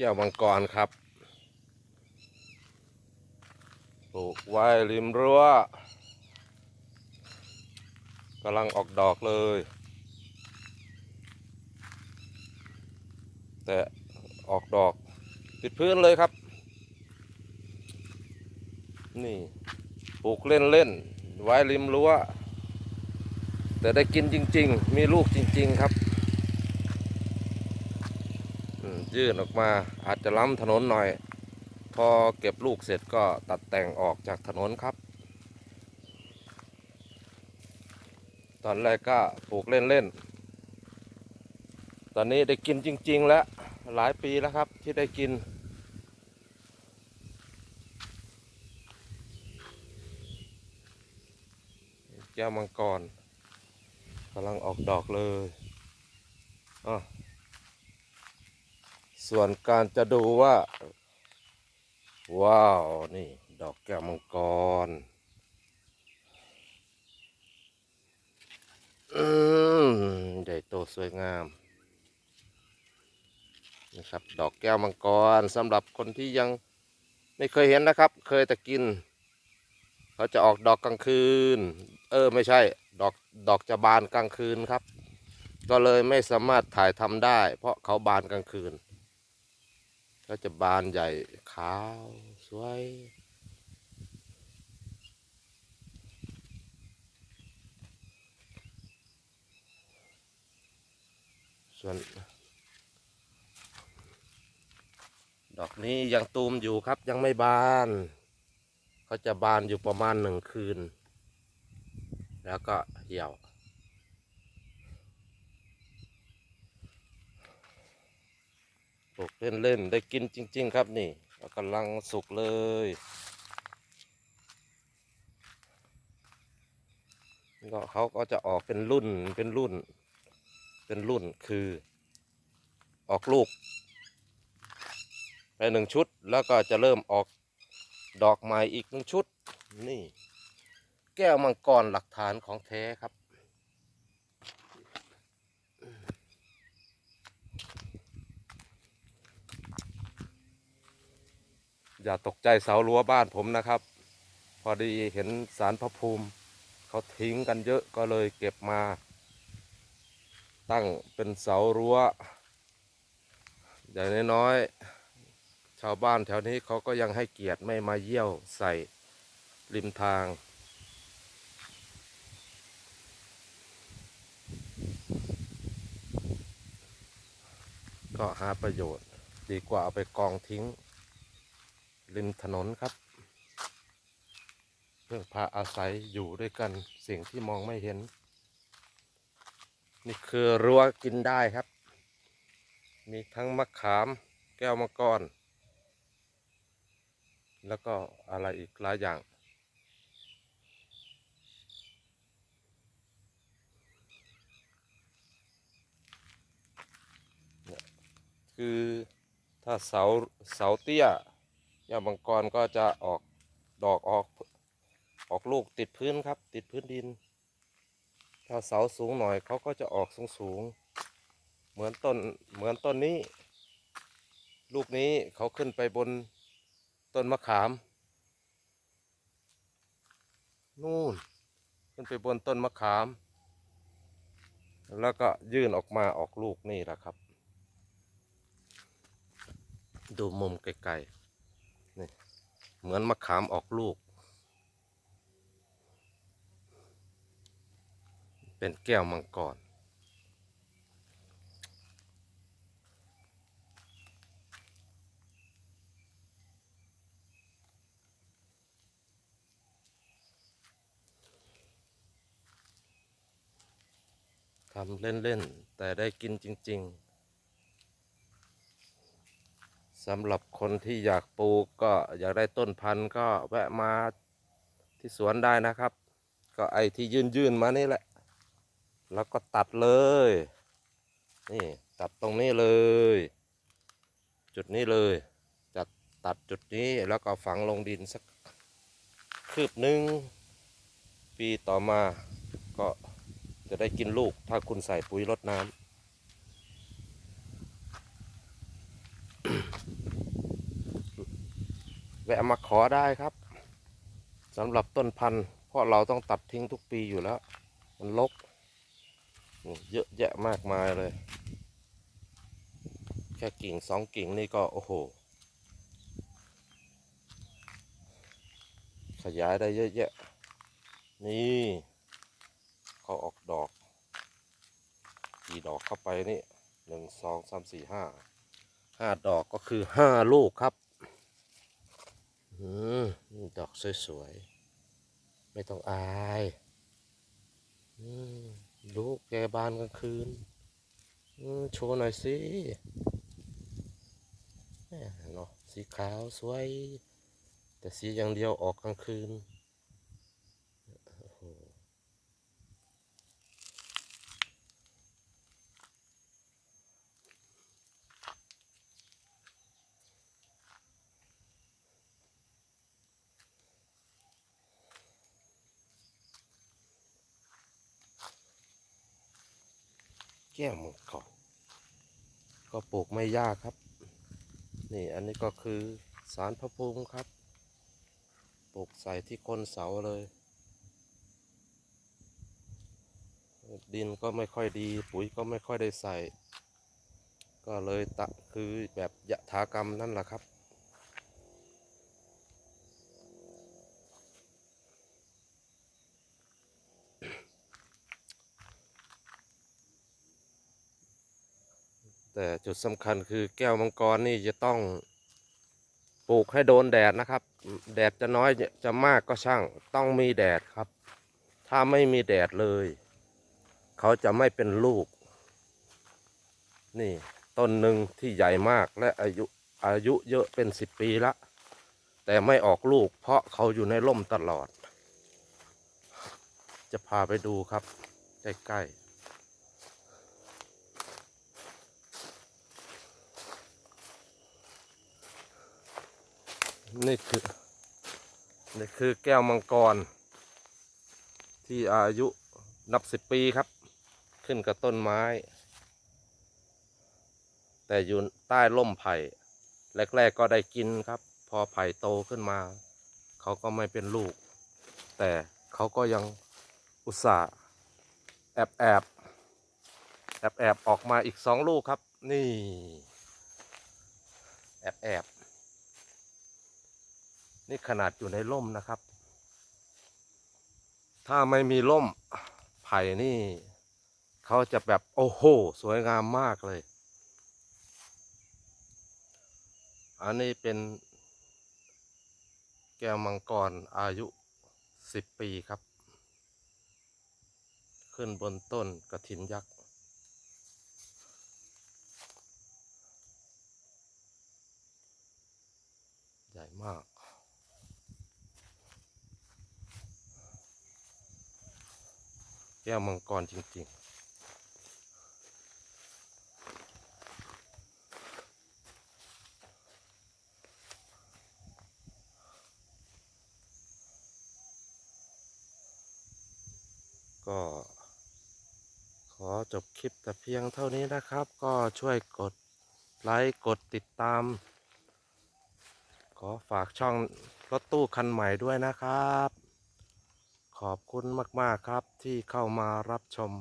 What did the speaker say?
แก้วมังกรครับปลูกไว้ริมรั้วกำลังออกดอกเลย แต่ออกดอกติดพื้นเลยครับ นี่ปลูกเล่นเล่นๆไว้ริมรั้ว แต่ได้กินจริง ๆ มีลูกจริง ๆ ครับอืม ยื่นออกมาอาจจะล้ำถนนหน่อย พอเก็บลูกเสร็จก็ตัดแต่งออกจากถนนครับ ตอนแรกก็ปลูกเล่นๆ ตอนนี้ได้กินจริง ๆ แล้วหลายปีแล้วครับที่ได้กิน แก้วมังกรกำลังออกดอกเลยอะ ส่วนการจะดูว่า ว้าว นี่ ดอกแก้วมังกร อืมใหญ่โตสวยงามนะครับดอกแก้วมังกรสำหรับคนที่ยังไม่เคยเห็นนะครับ เคยแต่กิน เขาจะออกดอกกลางคืน เออไม่ใช่ ดอกดอกจะบานกลางคืนครับ ก็เลยไม่สามารถถ่ายทำได้ เพราะเขาบานกลางคืน ก็จะบานใหญ่ขาวสวย ส่วน ดอกนี้ยังตูมอยู่ครับยังไม่บานเขาจะบานอยู่ประมาณหนึ่งคืน แล้วก็เหี่ยว ปลูกเล่นๆได้กินจริง ๆ ครับนี่กำลังสุกเลยก็เขาก็จะออกเป็นรุ่นเป็นรุ่น เป็นรุ่นคือ ออกลูกไปหนึ่งชุดแล้วก็จะเริ่มออกดอกใหม่อีกหนึ่งชุด นี่ แก้วมังกรหลักฐานของแท้ครับ อย่าตกใจเสารั้วบ้านผมนะครับ พอดีเห็นสารพระภูมิ เขาทิ้งกันเยอะก็เลยเก็บมา ตั้งเป็นเสารั้ว อย่างน้อยๆชาวบ้านแถวนี้เขาก็ยังให้เกียรติไม่มาเยี่ยวใส่ริมทางก็หาประโยชน์ ดีกว่าเอาไปกองทิ้ง ริมถนนครับ เพื่อพาอาศัยอยู่ด้วยกันสิ่งที่มองไม่เห็น นี่คือรั้วกินได้ครับ มีทั้งมะขามแก้วมังกรแล้วก็อะไรอีกหลายอย่าง คือถ้าเสาเสาเตี้ย ยามังกรก็จะออกดอกออกออกลูกติดพื้นครับ ติดพื้นดิน ถ้าเสาสูงหน่อยเขาก็จะออกสูงสูงเหมือนต้นเหมือนต้นนี้ ลูกนี้เขาขึ้นไปบนต้นมะขาม นู่น ขึ้นไปบนต้นมะขาม แล้วก็ยื่นออกมาออกลูกนี่แหละครับ ดูมุมไกลๆ นี่เหมือนมะขามออกลูก เป็นแก้วมังกรทำเล่น ๆ แต่ได้กินจริง ๆ สำหรับคนที่อยากปลูกก็อยากได้ต้นพันธุ์ก็แวะมาที่สวนได้นะครับ ก็ไอที่ยื่นๆมานี่แหละ แล้วก็ตัดเลย นี่ตัดตรงนี้เลย จุดนี้เลยจะตัดจุดนี้แล้วก็ฝังลงดินสักคืบหนึ่งปีต่อมาก็จะได้กินลูกถ้าคุณใส่ปุ๋ยรดน้ำ แวะมาขอได้ครับสำหรับต้นพันธุ์เพราะเราต้องตัดทิ้งทุกปีอยู่แล้ว มันลกเยอะแยะมากมายเลย แค่กิ่งสองกิ่งนี่ก็โอ้โห ขยายได้เยอะแยะ นี่เขาออกดอก กี่ดอกเข้าไปนี่หนึ่งสองสามสี่ห้าห้าดอกก็คือห้าลูกครับ ดอกสวยๆ ไม่ต้องอายอืมลูกแกบานกลางคืน โชว์หน่อยสิเนาะสีขาวสวย แต่สีอย่างเดียวออกกลางคืน แก้วมังกรก็ปลูกไม่ยากครับ นี่อันนี้ก็คือสารพระภูมิครับ ปลูกใส่ที่ก้นเสาเลย ดินก็ไม่ค่อยดี ปุ๋ยก็ไม่ค่อยได้ใส่ ก็เลยตะคือแบบยะถากรรมนั่นแหละครับ แต่จุดสำคัญคือแก้วมังกรนี่จะต้องปลูกให้โดนแดดนะครับ แดดจะน้อยจะมากก็ช่าง ต้องมีแดดครับ ถ้าไม่มีแดดเลย เขาจะไม่เป็นลูก นี่ต้นหนึ่งที่ใหญ่มากและอายุอายุเยอะเป็นสิบปีละ แต่ไม่ออกลูก เพราะเขาอยู่ในร่มตลอด จะพาไปดูครับ ใกล้ๆ นี่คือนี่คือแก้วมังกร ที่อายุนับสิบปีครับ ขึ้นกับต้นไม้ แต่อยู่ใต้ร่มไผ่แรกๆก็ได้กินครับ พอไผ่โตขึ้นมา เขาก็ไม่เป็นลูก แต่เขาก็ยังอุตส่าห์แอบแอบแอบแอบออกมาอีกสองลูกครับ นี่ แอบแอบ นี่ขนาดอยู่ในร่มนะครับ ถ้าไม่มีร่มไผ่นี่ เขาจะแบบโอ้โห สวยงามมากเลย อันนี้เป็นแก้วมังกรอายุสิบปีครับ ขึ้นบนต้นกระถินยักษ์ ใหญ่มาก ก้วมังกรจริงๆก็ขอจบคลิปแต่เพียงเท่านี้นะครับ ก็ช่วยกดไลค์กดติดตาม ขอฝากช่องรถตู้คันใหม่ด้วยนะครับ ขอบคุณมาก ๆ ครับที่เข้ามารับชม